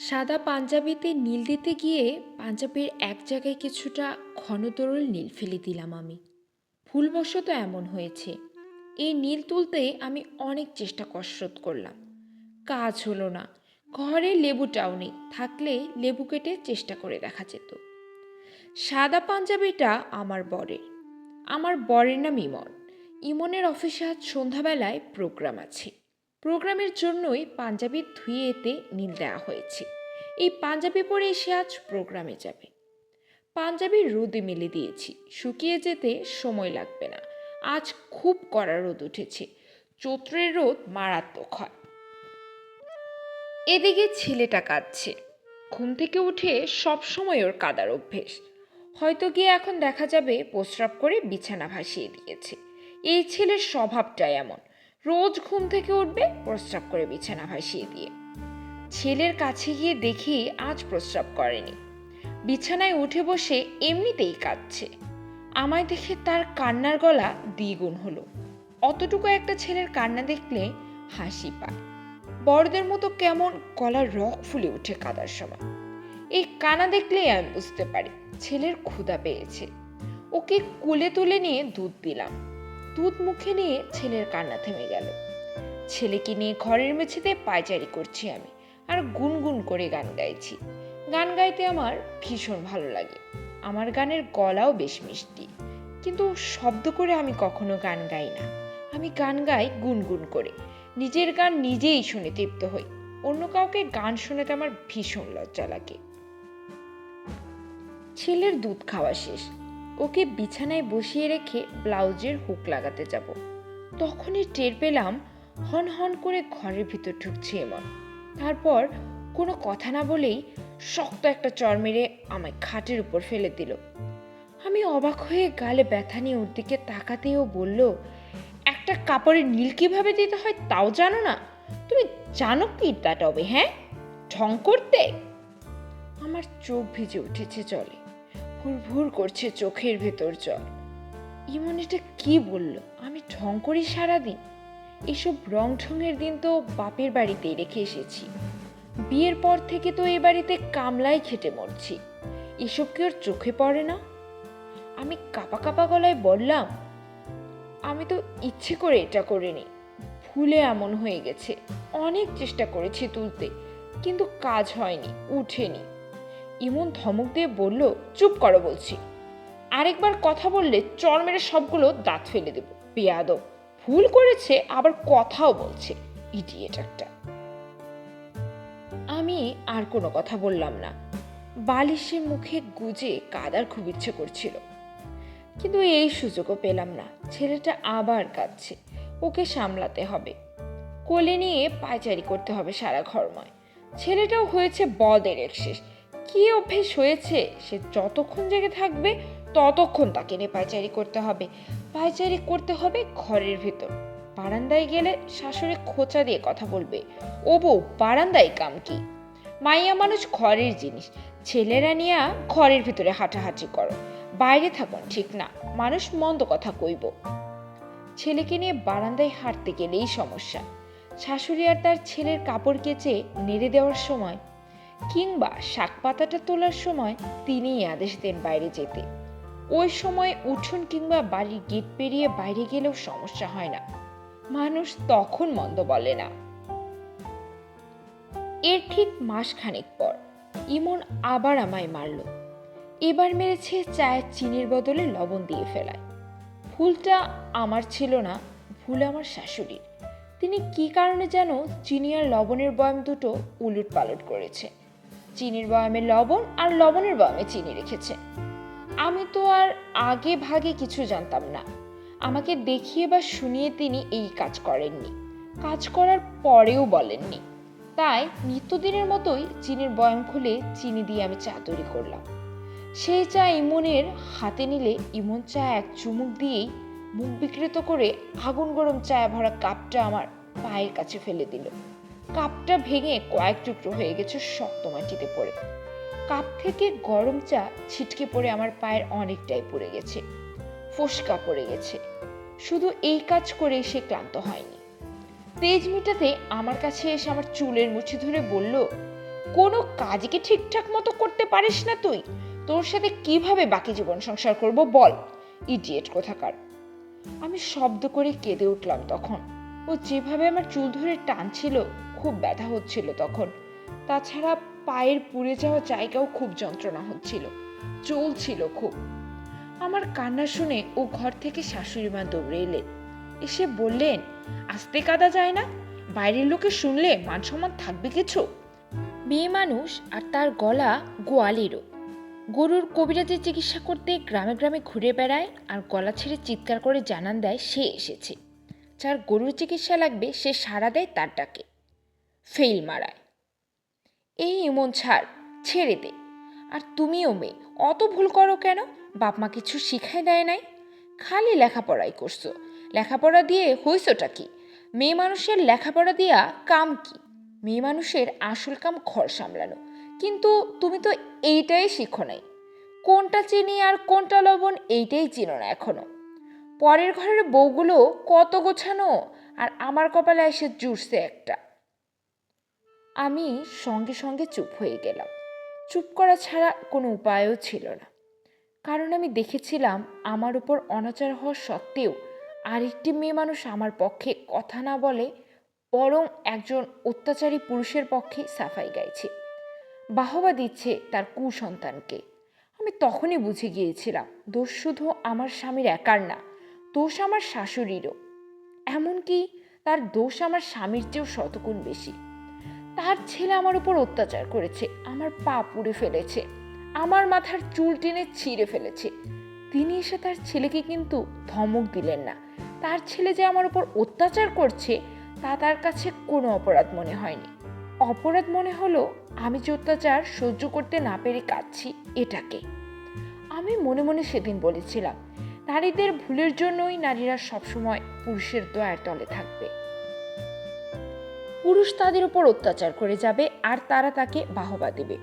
সাদা পাঞ্জাবিতে নীল দিতে গিয়ে পাঞ্জাবির এক জায়গায় কিছুটা ঘনতরল নীল ফেলে দিলাম আমি। ভুলবশত এমন হয়েছে। এই নীল তুলতে আমি অনেক চেষ্টা কসরত করলাম। কাজ হলো না। ঘরে লেবুটাও নেই। থাকলে লেবু কেটে চেষ্টা করে দেখা যেত। সাদা পাঞ্জাবিটা আমার বরের। আমার বরের নাম ইমন। ইমনের অফিসে আজ সন্ধ্যাবেলায় প্রোগ্রাম আছে। প্রোগ্রামের জন্যই পাঞ্জাবি ধুয়ে এতে নীল দেওয়া হয়েছে। এই পাঞ্জাবি পরে সে আজ প্রোগ্রামে যাবে। পাঞ্জাবি রোদে মেলে দিয়েছি। শুকিয়ে যেতে সময় লাগবে না। আজ খুব কড়া রোদ উঠেছে। চৈত্রের রোদ মারাত্মক হয়। এদিকে ছেলেটা কাঁদছে। ঘুম থেকে উঠে সব সময় ওর কাদার অভ্যেস। হয়তো গিয়ে এখন দেখা যাবে, প্রস্রাব করে বিছানা ভাসিয়ে দিয়েছে। এই ছেলের স্বভাবটাই এমন। রোজ ঘুম থেকে উঠবে, প্রস্রাব করে বিছানা ভাসিয়ে দিয়ে। ছেলের কাছে গিয়ে দেখি আজ প্রস্রাব করেনি। বিছানায় উঠে বসে এমনিতেই কাঁদছে। আমায় দেখে তার কান্নার গলা দ্বিগুণ হলো। অতটুকু একটা ছেলের কান্না দেখলে হাসি পায়। বড়দের মতো কেমন গলার রক ফুলে ওঠে কাদার সময়। এই কানা দেখলেই আমি বুঝতে পারি, ছেলের ক্ষুধা পেয়েছে। ওকে কুলে তুলে নিয়ে দুধ দিলাম। দুধ মুখে নিয়ে ছেলের কান্না থেমে গেল। ছেলেকে নিয়ে ঘরের মেঝেতে পায়চারি করছি আমি আর গুনগুন করে গান গাইছি। গান গাইতে আমার ভীষণ ভালো লাগে। আমার গানের গলাও বেশ মিষ্টি। কিন্তু শব্দ করে আমি কখনো গান গাই না। আমি গান গাই গুনগুন করে। নিজের গান নিজেই শুনে তৃপ্ত হই। অন্য কাউকে গান শোনাতে আমার ভীষণ লজ্জা লাগে। ছেলের দুধ খাওয়া শেষ। ওকে বিছানায় বসিয়ে রেখে ব্লাউজের হুক লাগাতে যাব। তখনই টের পেলাম হন হন করে ঘরের ভিতর ঢুকছে এমন। তারপর কোনো কথা না বলেই শক্ত একটা চর মেরে আমায় খাটের উপর ফেলে দিল। আমি অবাক হয়ে গালে ব্যথা নিয়ে ওর দিকে তাকাতেও বলল, একটা কাপড়ে নীল কীভাবে দিতে হয় তাও জানো না? তুমি জানো কি তা তবে হ্যাঁ? ঢং করতে? আমার চোখ ভিজে উঠেছে জলে। ভুর করছে চোখের ভেতর জল। ইমন এটা কি বলল? আমি ঢং করি সারাদিন? এসব রং ঢঙের দিন তো বাপের বাড়িতেই রেখে এসেছি। বিয়ের পর থেকে তো এ বাড়িতে কামলাই খেটে মরছি। এসব কি ওর চোখে পড়ে না? আমি কাপা কাপা গলায় বললাম, আমি তো ইচ্ছে করে এটা করিনি। ভুলে এমন হয়ে গেছে। অনেক চেষ্টা করেছি তুলতে, কিন্তু কাজ হয়নি, উঠেনি। ইমন ধমক দিয়ে বলল, চুপ করো বলছি। আরেকবার কথা বললে চর মেরে সবগুলো দাঁত ফেলে দেব। পেয়াদব ভুল করেছে, আবার কথাও বলছে। ইডিয়েট একটা। আমি আর কোনো কথা বললাম না। বালিশে মুখে গুজে কাদার খুব ইচ্ছে করছিল। কিন্তু এই সুযোগও পেলাম না। ছেলেটা আবার কাঁদছে। ওকে সামলাতে হবে। কোলে নিয়ে পায়চারি করতে হবে সারা ঘরময়। ছেলেটাও হয়েছে বদের শেষ। কি অভ্যেস হয়েছে? সে যতক্ষণ জেগে থাকবে, ততক্ষণ তাকে নিয়ে পায়চারি করতে হবে। পায়চারি করতে হবে ঘরের ভেতর। বারান্দায় গেলে শাশুড়ি খোঁচা দিয়ে কথা বলবে। ও বউ বারান্দায় কাম কি? মাইয়া মানুষ ঘরের জিনিস। ছেলেরা নিয়ে ঘরের ভিতরে হাঁটাহাঁটি করো। বাইরে থাকুন ঠিক না? মানুষ মন্দ কথা কইব। ছেলেকে নিয়ে বারান্দায় হাঁটতে গেলেই সমস্যা। শাশুড়ি আর তার ছেলের কাপড় কেচে নেড়ে দেওয়ার সময় কিংবা শাক পাতাটা তোলার সময় তিনিই আদেশ দেন বাইরে যেতে। ওই সময় উঠোন কিংবা বাড়ির গেট পেরিয়ে বাইরে গেলেও সমস্যা হয় না। মানুষ তখন মন্দ বলে না। এর ঠিক মাসখানেক পর ইমন আবার আমায় মারল। এবার মেরেছে চায়ের চিনির বদলে লবণ দিয়ে ফেলায়। ভুলটা আমার ছিল না, ভুল আমার শাশুড়ির। তিনি কি কারণে যেন চিনি আর লবণের বয়াম দুটো উলট পালট করেছে। চিনির বয়ামে লবণ আর লবণের বয়ামে চিনি রেখেছে। আমি তো আর আগে ভাগে কিছু জানতাম না। আমাকে দেখিয়ে বা শুনিয়ে তিনি এই কাজ করেননি। কাজ করার পরেও বলেননি। তাই নিত্যদিনের মতোই চিনির বয়াম খুলে চিনি দিয়ে আমি চা তৈরি করলাম। সেই চা ইমনের হাতে নিলে ইমন চা এক চুমুক দিয়েই মুখ বিকৃত করে আগুন গরম চায় ভরা কাপটা আমার পায়ের কাছে ফেলে দিল। কাপটা ভেঙে কয়েক টুকরো হয়ে গেছে শক্ত মাটিতে পড়ে। কাপ থেকে গরম চা ছিটকে পড়ে আমার পায়ের অনেকটাই পড়ে গেছে, ফোসকা পড়ে গেছে। শুধু এই কাজ করেই সে ক্লান্ত হয়নি। তেজ মিটাতে আমার কাছে এসে আমার চুলের মুঠি ধরে বলল, কোনো কাজকে ঠিকঠাক মতো করতে পারিস না তুই? তোর সাথে কীভাবে বাকি জীবন সংসার করব বল, ইডিয়েট কোথাকার? আমি শব্দ করে কেঁদে উঠলাম তখন। ও যেভাবে আমার চুল ধরে টানছিল খুব ব্যথা হচ্ছিল তখন। তাছাড়া পায়ের পুড়ে যাওয়া জায়গাও খুব যন্ত্রণা হচ্ছিল, চলছিল খুব। আমার কান্না শুনে ও ঘর থেকে শাশুড়ি মা দৌড়ে এলেন। এসে বললেন, আস্তে কাদা যায় না? বাইরের লোকে শুনলে মান সম্মান থাকবে কিছু? মেয়ে মানুষ আর তার গলা গোয়ালেরও। গরুর কবিরাজের চিকিৎসা করতে গ্রামে গ্রামে ঘুরে বেড়ায় আর গলা ছেড়ে চিৎকার করে জানান দেয় সে এসেছে। যার গরুর চিকিৎসা লাগবে সে সাড়া দেয় তার ডাকে। ফেল মারায়। এই এমন ছাড় ছেড়ে দে। আর তুমিও মেয়ে, অত ভুল করো কেন? বাপ মা কিছু শিখাই দেয় নাই? খালি লেখাপড়াই করছ। লেখাপড়া দিয়ে হইছটা কি? মেয়ে মানুষের লেখাপড়া দিয়া কাম কি? মেয়ে মানুষের আসল কাম ঘর সামলানো। কিন্তু তুমি তো এইটাই শিখো নাই। কোনটা চিনি আর কোনটা লবণ এইটাই চিনো না এখনও। পরের ঘরের বউগুলো কত গোছানো? আর আমার কপালে এসে জুড়ছে একটা। আমি সঙ্গে সঙ্গে চুপ হয়ে গেলাম। চুপ করা ছাড়া কোনো উপায়ও ছিল না। কারণ আমি দেখেছিলাম আমার উপর অনাচার হওয়া সত্ত্বেও আরেকটি মেয়ে মানুষ আমার পক্ষে কথা না বলে বরং একজন অত্যাচারী পুরুষের পক্ষে সাফাই গাইছে। বাহবা দিচ্ছে তার কুসন্তানকে। আমি তখনই বুঝে গিয়েছিলাম, দোষ শুধু আমার স্বামীর একার না, দোষ আমার শাশুড়িরও। এমনকি তার দোষ আমার স্বামীর চেয়েও শতগুণ বেশি। তার ছেলে আমার উপর অত্যাচার করেছে, আমার পা পুড়ে ফেলেছে, আমার মাথার চুল টেনে ছিঁড়ে ফেলেছে। তিনি এসে তার ছেলেকে কিন্তু ধমক দিলেন না। তার ছেলে যে আমার উপর অত্যাচার করছে, তা তার কাছে কোনো অপরাধ মনে হয়নি। অপরাধ মনে হলো, আমি যে অত্যাচার সহ্য করতে না পেরে কাঁদছি, এটাকে। আমি মনে মনে সেদিন বলেছিলাম, নারীদের ভুলের জন্যই নারীরা সবসময় পুরুষের দয়ার তলে থাকবে। পুরুষ তাদের উপর অত্যাচার করে যাবে আর তারা তাকে বাহবা দেবে।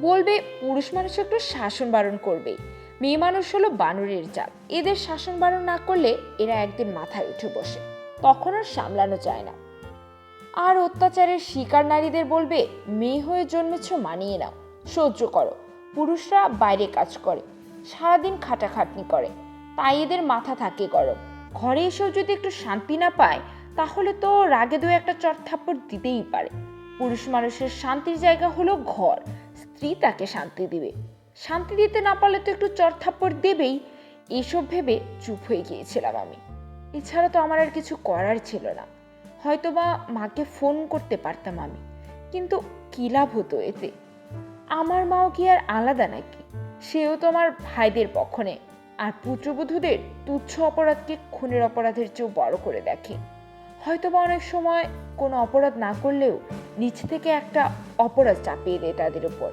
বলবে, পুরুষ মানুষ একটু শাসন বারণ করবে। মেয়ে মানুষ হলো বানরের জাত। এদের শাসন বারণ না করলে এরা একদিন মাথায় উঠে বসে। তখন আর সামলানো যায় না। আর অত্যাচারের শিকার নারীদের বলবে, মেয়ে হয়ে জন্মেছ মানিয়ে নাও। সহ্য করো। পুরুষরা বাইরে কাজ করে। সারাদিন খাটাখাটনি করে। তাই এদের মাথা থাকে গরম। ঘরে এসেও যদি একটু শান্তি না পায় তাহলে তো রাগে দু একটা চট থাপ্পড় দিতেই পারে। পুরুষ মানুষের শান্তির জায়গা হলো ঘর। স্ত্রী তাকে শান্তি দিবে। শান্তি দিতে না পারলে তো একটু চট থাপ্পড় দেবেই। এসব ভেবে চুপ হয়ে গিয়েছিলাম আমি। এছাড়া তো আমার আর কিছু করার ছিল না। হয়তো বা মাকে ফোন করতে পারতাম আমি। কিন্তু কী লাভ হতো এতে? আমার মাও কি আর আলাদা নাকি? সেও তো আমার ভাইদের পক্ষ। আর পুত্রবধূদের তুচ্ছ অপরাধকে খুনের অপরাধের চেয়েও বড় করে দেখে। হয়তো বা অনেক সময় কোনো অপরাধ না করলেও নিচ থেকে একটা অপরাধ চাপিয়ে দেয় তাদের উপর।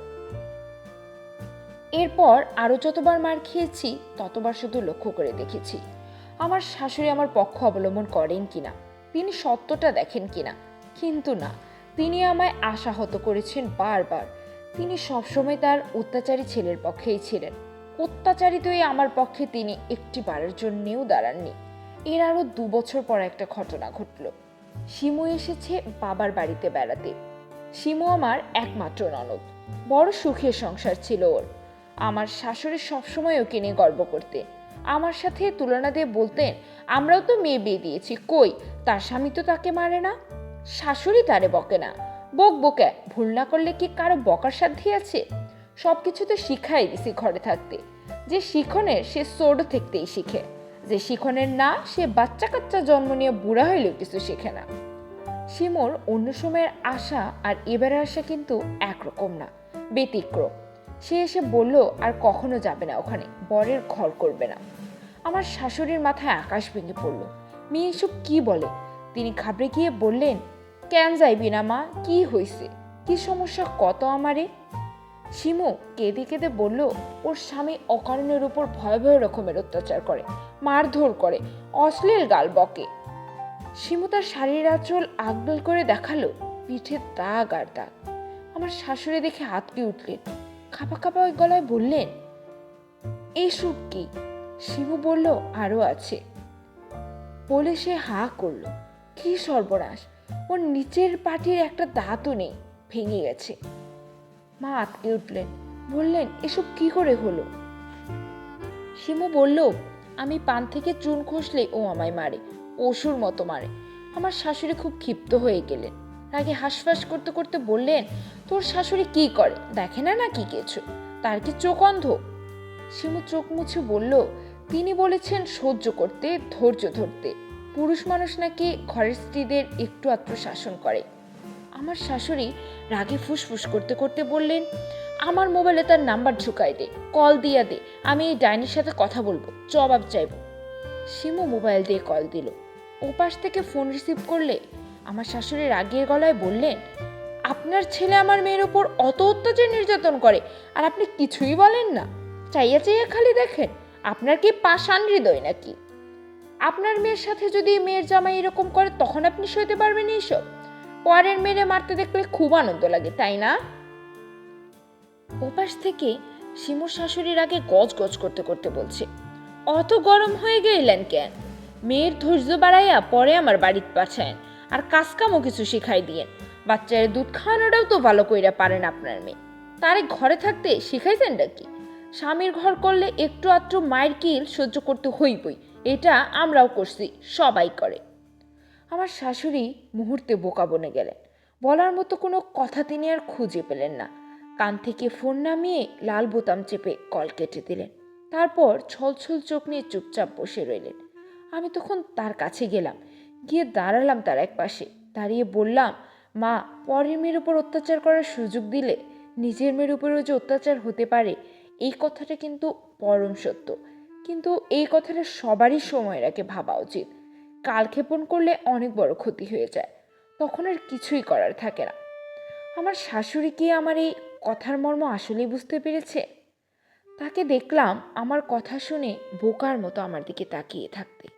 এরপর আরও যতবার মার খেয়েছি, ততবার শুধু লক্ষ্য করে দেখেছি। আমার শাশুড়ি আমার পক্ষ অবলম্বন করেন কিনা, তিনি সত্যটা দেখেন কিনা, কিন্তু না, তিনি আমায় আশাহত করেছেন বারবার। তিনি সবসময় তার অত্যাচারী ছেলের পক্ষেই ছিলেন। অত্যাচারিত এই আমার পক্ষে তিনি একটি বারের জন্যেও দাঁড়াননি। এর আরও দু বছর পর একটা ঘটনা ঘটল। শিমু এসেছে বাবার বাড়িতে বেড়াতে। শিমু আমার একমাত্র ননদ। বড় সুখের সংসার ছিল ওর। আমার শাশুড়ি সবসময় ওকে নিয়ে গর্ব করতে আমার সাথে তুলনা দিয়ে বলতেন, আমরাও তো মেয়ে বিয়ে দিয়েছি, কই? তার স্বামী তো তাকে মারে না। শাশুড়ি তারে বকে না। বক বকে, ভুল না করলে কি কারও বকার সাধ্যই আছে? সব কিছু তো শিখাই দিছি ঘরে থাকতে। যে শিখনের সে সোড থাকতেই শিখে। যে শিখনের না, সে বাচ্চা কাচ্চা জন্ম নিয়ে বুড়া হইলেও কিছু শেখে না। শিমুর অন্য সময়ের আশা আর এবারের আশা কিন্তু একরকম না, ব্যতিক্রম। সে এসে বলল, আর কখনো যাবে না ওখানে, বরের ঘর করবে না। আমার শাশুড়ির মাথায় আকাশ ভেঙে পড়ল। মেয়ে এসব কি বলে? তিনি ঘাবড়ে গিয়ে বললেন, কেন যাইবি না মা, কি হয়েছে কি সমস্যা, কত আমারে? শিমু কেঁদে কেঁদে বলল, ওর স্বামী অকারণের উপর ভয়াবহ রকমের অত্যাচার করে, মারধর করে, অশ্লীল গাল বকে। শিমু তার শাড়ির আঁচল আগডল করে দেখাল, পিঠে দাগ আর দাগ। আমার শাশুড়ি দেখে হাতকে উঠলেন, খাপা খাপা গলায় বললেন এই সুখ কি? শিবু বলল আরও আছে। বলে সে হা করল, কি সর্বনাশ! ওর নিচের পাটির একটা দাঁতও নেই, ভেঙে গেছে। মা আটকে উঠলেন। বললেন, এসব কি করে হলো? শিমু বলল, আমি পান থেকে চুন খসলে ও আমায় মারে অসুর মতো মারে। আমার শাশুড়ি খুব ক্ষিপ্ত হয়ে গেলেন। রাগে হাঁসফাঁস করতে করতে বললেন, তোর শাশুড়ি কি করে? দেখে না নাকি কিছু? তার কি চোখ অন্ধ? শিমু চোখ মুছে বলল, তিনি বলেছেন সহ্য করতে, ধৈর্য ধরতে। পুরুষ মানুষ নাকি ঘরের স্ত্রীদের একটু আধটু শাসন করে। আমার শাশুড়ি রাগে ফুসফুস করতে করতে বললেন, আমার মোবাইলে তার নাম্বার ঢুকাই দে, কল দিয়া দে, আমি এই ডাইনির সাথে কথা বলব, জবাব চাইব। শিমু মোবাইল দিয়ে কল দিল। ওপাশ থেকে ফোন রিসিভ করলে আমার শাশুড়ি রাগের গলায় বললেন, আপনার ছেলে আমার মেয়ের ওপর অত অত্যাচার নির্যাতন করে, আর আপনি কিছুই বলেন না। চাইয়া চাইয়া খালি দেখেন, আপনার কি পাষাণ হৃদয় নাকি? আপনার মেয়ের সাথে যদি মেয়ের জামাই এরকম করে, তখন আপনি সইতে পারবেন এইসব? পরের মেরে মারতে দেখলে খুব আনন্দ লাগে, তাই না? ওপাশ থেকে শিমুর শাশুড়ির আগে গজ গজ করতে করতে বলছে, অত গরম হয়ে গেলেন কেন? মেয়ের ধৈর্য বাড়াইয়া পরে আমার বাড়িতে পাঠায়েন আর কাজকামও কিছু শিখাই দিয়েন। বাচ্চার দুধ খাওয়ানোটাও তো ভালো কইরা পারেন আপনার মেয়ে। তারে ঘরে থাকতে শিখাইছেন নাকি? স্বামীর ঘর করলে একটু আধটু মায়ের কিল সহ্য করতে হইবই, এটা আমরাও করছি, সবাই করে। আমার শাশুড়ি মুহূর্তে বোকা বনে গেলেন। বলার মতো কোনো কথা তিনি আর খুঁজে পেলেন না। কান থেকে ফোন নামিয়ে লাল বোতাম চেপে কল কেটে দিলেন। তারপর ছলছল চোখ নিয়ে চুপচাপ বসে রইলেন। আমি তখন তার কাছে গেলাম। গিয়ে দাঁড়ালাম তার এক পাশে। দাঁড়িয়ে বললাম, মা, পরের মেয়ের উপর অত্যাচার করার সুযোগ দিলে নিজের মেয়ের উপরেও যে অত্যাচার হতে পারে, এই কথাটা কিন্তু পরম সত্য। কিন্তু এই কথাটা সবারই সময়ের আগে ভাবা উচিত। কালক্ষেপণ করলে অনেক বড় ক্ষতি হয়ে যায়। তখন আর কিছুই করার থাকে না। আমার শাশুড়ি কি আমার এই কথার মর্ম আসলেই বুঝতে পেরেছে? তাকে দেখলাম আমার কথা শুনে বোকার মতো আমার দিকে তাকিয়ে থাকতে।